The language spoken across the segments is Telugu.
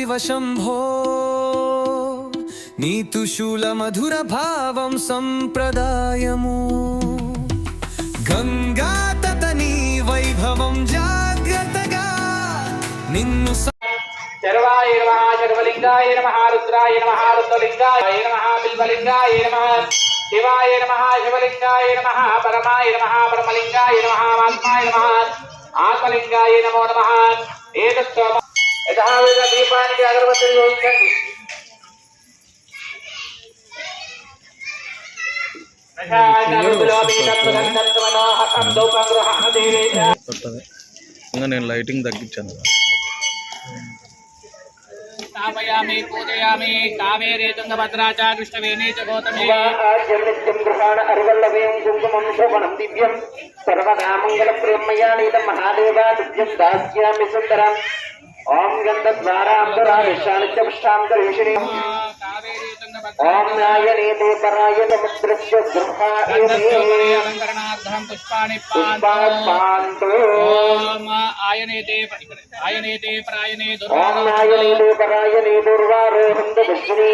కైలాసగిరినాథ శివ శంభో నీతు మధుర భావం సంప్రదాయము గంగా తతని వైభవం జాగ్రత్తగా నిన్ను స- నమ శర్వలింగాయ నమ రుద్రాయ నమ రుద్రలింగాయ నమ బిల్వలింగాయ నమ శివాయ నమ శివలింగాయ నమ పరమాయ నమ పరమలింగాయ నమ ఆత్మాయ నమ ఆత్మలింగాయ నమో నమ ఏతత్వ యథావిధ దీపానికి అగరబత్తి యోగించండి పట్టదు ఇంకా నేను లైటింగ్ తగ్గించాను. కావేరే తుంగభద్రా చ కృష్ణవేణి చ గౌతమి. అరివల్లవేం కుంకుమం శోభనం దివ్యం. సర్వదా మంగళ ప్రేమయా నీతం మహాదేవా దివ్యం దాస్యామి సుందరం. ఓం తుంగభద్రా ఓం నాయనే దేవరాయ సముద్రస్య ఆయనేతే ఆయనేతే ప్రాయనే ఓం నాయనే దేవరాయనే దుర్వారోహం దృష్ణి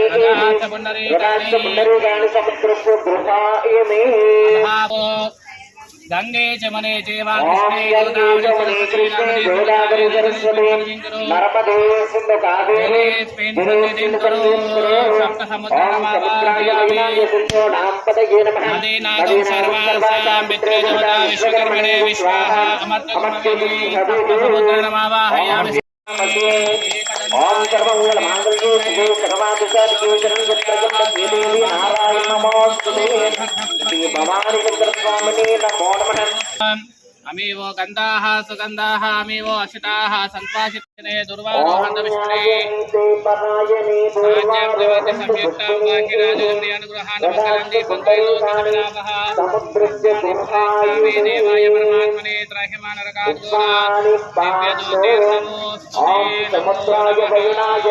పుండరీకాణి. సముద్రస్య గృహాయ మే గంగే చమనే విశ్వకర్మణే విశ్వాహ అమర్తముద్రనమావాహయామి ఓం సర్వమంగళ మాంగళ్యే శివే సర్వాధికారికే నారాయణ నమోస్తుతే శ్రీ భవాని చంద్రస్వామినే నమో నమః అమేవో గంధాః సుగంధాః అమేవో అసితాః సంపాషితనే దుర్వారోహంత విష్ణే పరాయణే రాజ్యం ప్రవర్తి సంయుక్తం వాకిరాజగౌరి అనుగ్రహాన మంగళం దీపం త్రైలోక్యవిలాపః సముద్రస్య స్వామి దేవాయ పరమాత్మనే త్రాహిమాన రకాద్గోరాన్ దివ్యజ్యోతిర్నమో ఓం సముద్రాయ వయునాయ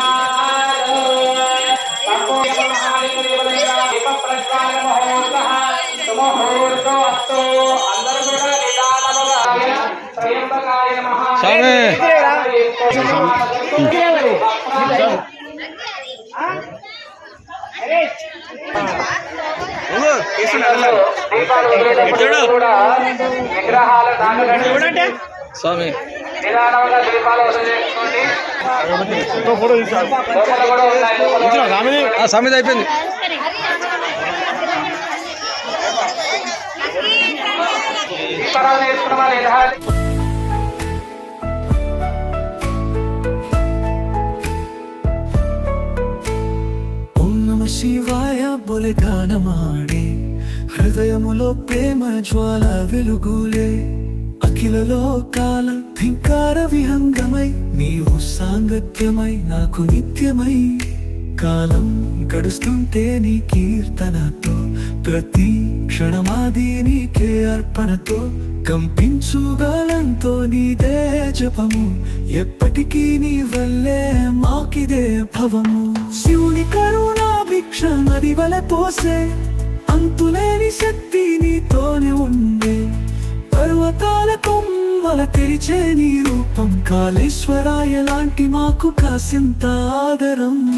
కూడా ఆ స్వామిది అయిపోయింది. చేసుకున్న శివాయ బొలె గానమాడే హృదయములో ప్రేమ జ్వాల వెలుగులే. అఖిలలో కాలం ధింకార విహంగమై. నీవు సాంగత్యమై నాకు నిత్యమై. కాలం గడుస్తుంటే నీ కీర్తనతో ప్రతి క్షణమాది నీకే అర్పణతో కంపించుగలంతో నీదే జపము. ఎప్పటికీ నీ వల్లే మాకిదే భవము. శివుని కరుణా భిక్ష నది వల పోసే అంతులేని శక్తి నీతోనే ఉండే. పర్వతాల కొమ్మల తెరిచే నీ రూపం కాళేశ్వరాయ లాంటి మాకు కాసింత ఆదరం.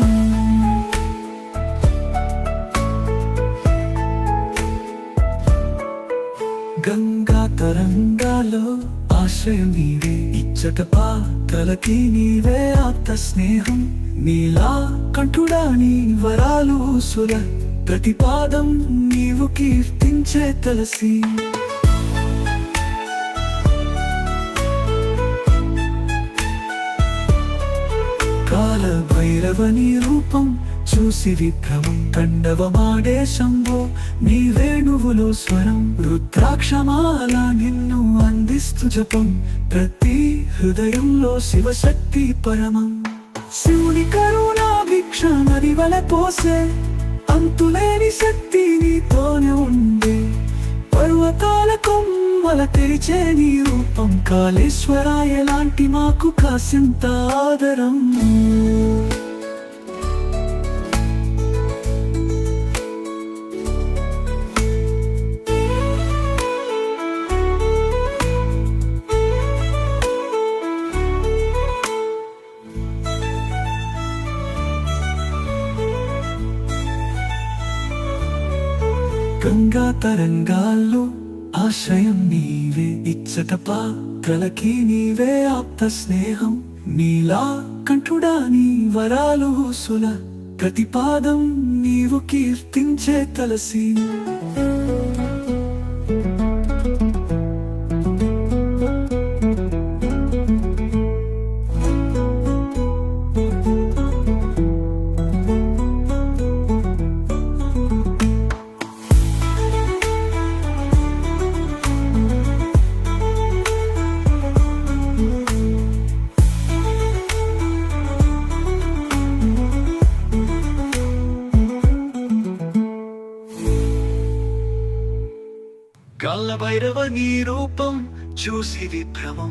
గంగా తరంగాలో ఆశ్రయం నీవే. ఇచ్చట పాత్రలకి నీవే ఆప్త స్నేహం. నీలా కంఠుడా నీ వరాలు సుర ప్రతిపాదం నీవు కీర్తించే తలసి. కాల భైరవని రూపం చూసి విభ్రమం తండవమాడే శంభో నీ వేణువులో స్వరం. రుద్రాక్షమాల నిన్ను అందిస్తు జపం. ప్రతి హృదయంలో శివశక్తి పరమం. శివుని కరుణా భిక్ష నది వల పోసే అంతులేని శక్తి నీతోనే ఉండే. పర్వతాల కొమ్మ కొమ్మల తెరిచే నీ రూపం. కాళేశ్వర ఎలాంటి మాకు కాసింత ఆదరం. గంగా తరంగాల్లో ఆశయం నీవే ఇచ్చట పాత్రలకి నీవే ఆప్త స్నేహం నీలా కంఠుడా నీ వరాలు సుల ప్రతిపాదం నీవు కీర్తించే తలసి. గల్ల భైరవ నీ రూపం చూసి విభ్రమం.